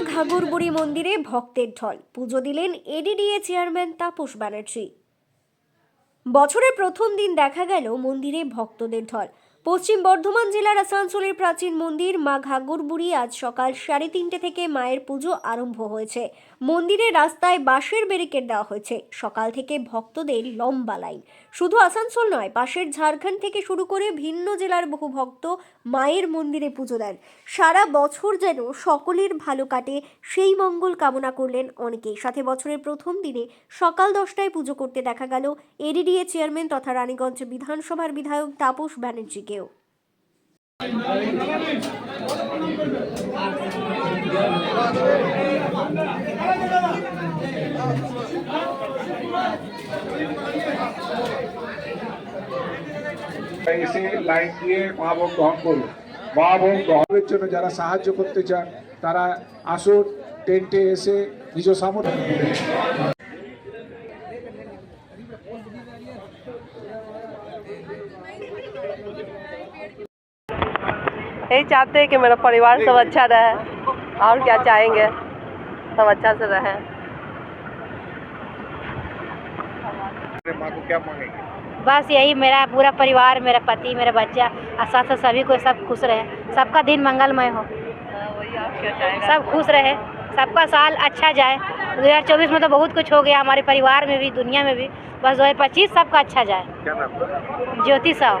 ঘাগরবুড়ি মন্দিরে ভক্তের ঢল। পুজো দিলেন এডিডিএ চেয়ারম্যান তাপস ব্যানার্জি। বছরের প্রথম দিন দেখা গেল মন্দিরে ভক্তদের ঢল। পশ্চিম বর্ধমান জেলার আসানসোলের প্রাচীন মন্দির, মা ঘাগরবুড়ি আজ সকাল সাড়ে তিনটে থেকে মায়ের পুজো আরম্ভ হয়েছে। মন্দিরের রাস্তায় বাঁশের ব্যারিকেড দেওয়া হয়েছে। সকাল থেকে ভক্তদের লম্বা লাইন। শুধু আসানসোল নয়, পাশের ঝাড়খণ্ড থেকে শুরু করে ভিন্ন জেলার বহু ভক্ত মায়ের মন্দিরে পুজো দেন। সারা বছর যেন সকলের ভালো কাটে, সেই মঙ্গল কামনা করলেন অনেকেই। সাথে বছরের প্রথম দিনে সকাল দশটায় পুজো করতে দেখা গেল। এডিডিএ চেয়ারম্যান তথা রানীগঞ্জ বিধানসভার বিধায়ক তাপস ব্যানার্জিকেও এসে লাইন দিয়ে মহাভোগ গ্রহণ করুন। মহাভোগ গ্রহণের জন্য যারা সাহায্য করতে চান তারা আসুন টেন্টে এসে নিজ সামর্থ্য यही चाहते हैं कि मेरा परिवार सब अच्छा रहे। और क्या चाहेंगे? सब अच्छा से रहे। को क्या मांगेंगे? बस यही मेरा पूरा परिवार मेरा पति मेरा बच्चा और साथ साथ सभी को सब खुश रहे। सबका दिन मंगलमय हो। वही और क्या चाहेंगे सब खुश रहे। सबका साल अच्छा जाए। 2024 में तो बहुत कुछ हो गया हमारे परिवार में भी दुनिया में भी। बस 2025 सबका अच्छा जाए। ज्योति नाम?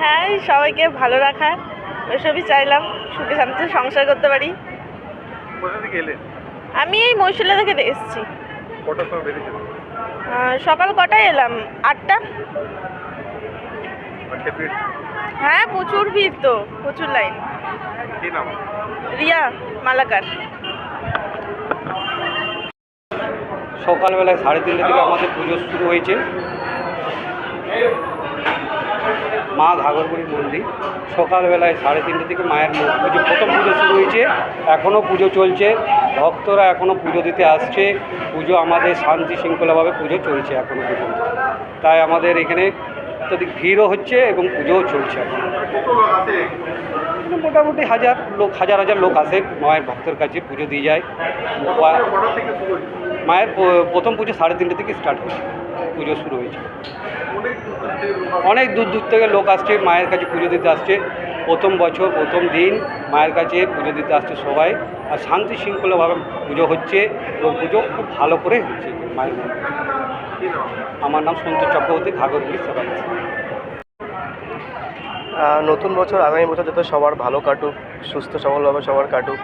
হ্যাঁ সবাইকে ভালো রাখা ওইসবই চাইলাম সুখে শান্তিতে সংসার করতে পারি। আমি এই মহিশিলা থেকে এসেছি। সকাল কটায় এলাম? আটটা। হ্যাঁ প্রচুর ভিড় তো প্রচুর লাইন। রিয়া মালাকার। সকালবেলায় সাড়ে তিনটে থেকে আমাদের পুজো শুরু হয়েছে। মা ঘাগরবুড়ি মন্দির। সকালবেলায় সাড়ে তিনটে থেকে মায়ের পুজো, প্রথম পুজো শুরু হয়েছে এখনও পুজো চলছে। ভক্তরা এখনও পুজো দিতে আসছে। পুজো আমাদের শান্তি শৃঙ্খলাভাবে পুজো চলছে এখনও পর্যন্ত। তাই আমাদের এখানে অত্যধিক ভিড়ও হচ্ছে এবং পুজোও চলছে এখন। মোটামুটি হাজার লোক, হাজার হাজার লোক আসে মায়ের ভক্তের কাছে পুজো দিয়ে যায়। মায়ের প্রথম পুজো সাড়ে তিনটে থেকে স্টার্ট হয়েছে। পুজো শুরু হয়েছে। অনেক দূর দূর থেকে লোক আসছে, মায়ের কাছে পুজো দিতে আসছে প্রথম বছর, প্রথম দিন মায়ের কাছে পুজো দিতে আসছে সবাই আর শান্তি শৃঙ্খলাভাবে পুজো হচ্ছে এবং পুজো খুব ভালো করে হচ্ছে মায়ের। আমার নাম সন্তোষ চক্রবর্তী ঘাগরগুলি সেবা নতুন বছর, আগামী বছর যাতে সবার ভালো কাটুক, সুস্থ সবলভাবে সবার কাটুক,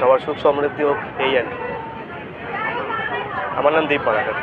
সবার সুখ সমৃদ্ধি হোক, এই আর কি। আমার নাম দীপ মালাকার